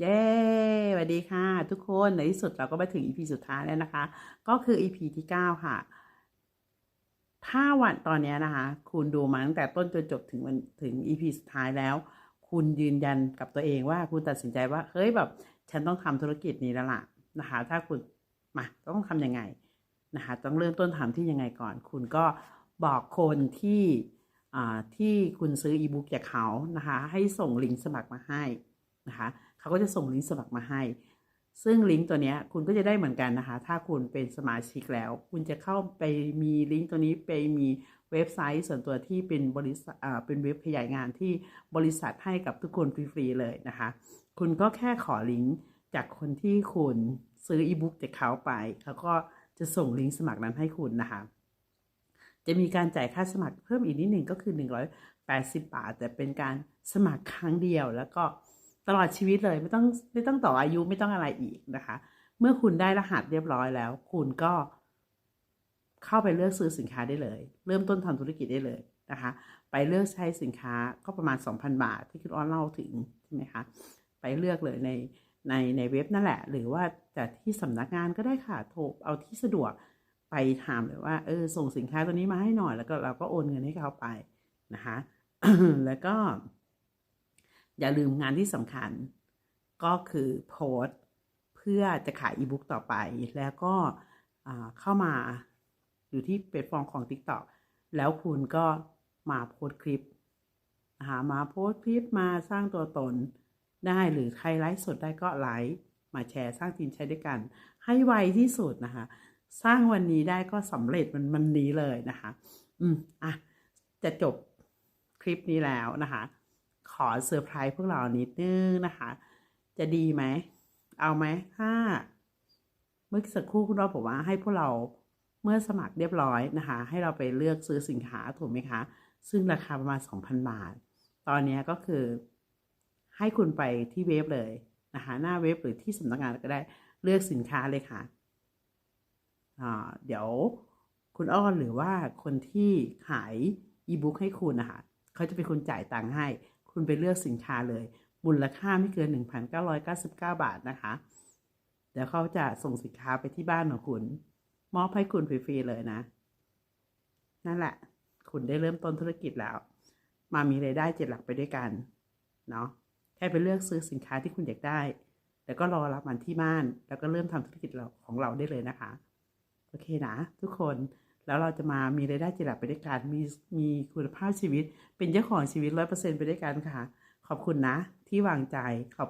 เย้สวัสดีค่ะ ทุกคนในที่สุดเราก็มาถึง EP สุดท้ายแล้วนะคะ ก็คือ EP ที่ 9 ค่ะ ถ้าวันตอนนี้นะคะ คุณดูมาตั้งแต่ต้นจนจบถึงวันถึง EP สุดท้ายแล้ว คุณยืนยันกับตัวเองว่าคุณตัดสินใจว่า เฮ้ยแบบ ฉันต้องทำธุรกิจนี้แล้วล่ะนะคะ ถ้าคุณมาต้องทำยังไงนะคะ ต้องเริ่มต้นทำที่ยังไงก่อน คุณก็บอกคนที่ที่คุณซื้ออีบุ๊กจากเขานะคะ ให้ส่งลิงก์สมัครมาให้ นะคะเขาก็จะส่งลิงก์สมัครมาให้ ซึ่งลิงก์ตัวนี้คุณก็จะได้เหมือนกันนะคะ ถ้าคุณเป็นสมาชิกแล้ว คุณจะเข้าไปมีลิงก์ตัวนี้ไปมีเว็บไซต์ส่วนตัวที่เป็นบริษัทเป็นเว็บขยายงานที่บริษัทให้กับทุกคนฟรีๆเลยนะคะ คุณก็แค่ขอลิงก์จากคนที่คุณซื้ออีบุ๊กจากเขาไปเขาก็จะส่งลิงก์สมัครนั้นให้คุณนะคะ จะมีการจ่ายค่าสมัครเพิ่มอีกนิดหนึ่งก็คือ 180 บาท แต่เป็นการสมัครครั้งเดียวแล้วก็ ตลอดชีวิตเลยไม่ต้องไม่ต้องต่ออายุไม่ต้องอะไรอีกนะคะ เมื่อคุณได้รหัสเรียบร้อยแล้ว คุณก็เข้าไปเลือกซื้อสินค้าได้เลย เริ่มต้นทำธุรกิจได้เลยนะคะ ไปเลือกใช้สินค้าก็ประมาณ 2,000 บาท ที่คุณอ้อนเล่าถึงใช่ไหมคะไปเลือกเลยในในในเว็บนั่นแหละ หรือว่าจะที่สำนักงานก็ได้ค่ะโทรเอาที่สะดวกไปถามเลยว่าเออส่งสินค้าตัวนี้มาให้หน่อย แล้วก็เราก็โอนเงินให้เขาไปนะคะแล้วก็ อย่าลืมงานที่สำคัญ ก็คือโพสต์เพื่อจะขายอีบุ๊กต่อไป แล้วก็เข้ามาอยู่ที่เพจฟอร์มของ TikTok แล้วคุณก็มาโพสคลิปนะคะมาโพสคลิปมาสร้างตัวตนได้หรือใครไลฟ์สดได้ก็ไลฟ์มาแชร์สร้างทีมใช้ด้วยกัน ให้ไวที่สุดนะคะ สร้างวันนี้ได้ก็สำเร็จมันมันนี้เลยนะคะ อืมอะจะจบคลิปนี้แล้วนะคะ อเซอร์ไพรส์พวกเรานิดนึงนะคะ จะดีไหม เอาไหมถ้า เมื่อสักครู่คุณรอบอกว่าให้พวกเราเมื่อสมัครเรียบร้อยนะคะ ให้เราไปเลือกซื้อสินค้าถูกไหมคะ ซึ่งราคาประมาณ 2,000 บาท ตอนนี้ก็คือ ให้คุณไปที่เว็บเลยนะคะ หน้าเว็บหรือที่สำนักงานก็ได้เลือกสินค้าเลยค่ะอ่าเดี๋ยวคุณอ้อนหรือว่าคนที่ขายอีบุ๊กให้คุณนะคะ เขาจะเป็นคนจ่ายตังค์ให้ คุณไปเลือกสินค้าเลยมูลค่าไม่เกิน 1,999 บาทนะคะ เดี๋ยวเขาจะส่งสินค้าไปที่บ้านของคุณ มอบให้คุณฟรีๆเลยนะ นั่นแหละ คุณได้เริ่มต้นธุรกิจแล้ว มามีรายได้เจ็ดหลักไปด้วยกันเนาะแค่ไปเลือกซื้อสินค้าที่คุณอยากได้ แล้วก็รอรับมันที่บ้าน แล้วก็เริ่มทำธุรกิจเราของเราได้เลยนะคะ โอเคนะ ทุกคน แล้วเราจะมามีรายได้จิหลักไปด้วยกันมีมีคุณภาพชีวิต เป็นเจ้าของชีวิตร้อยเปอร์เซ็นต์ไปด้วยกันค่ะ ขอบคุณนะที่วางใจขอบ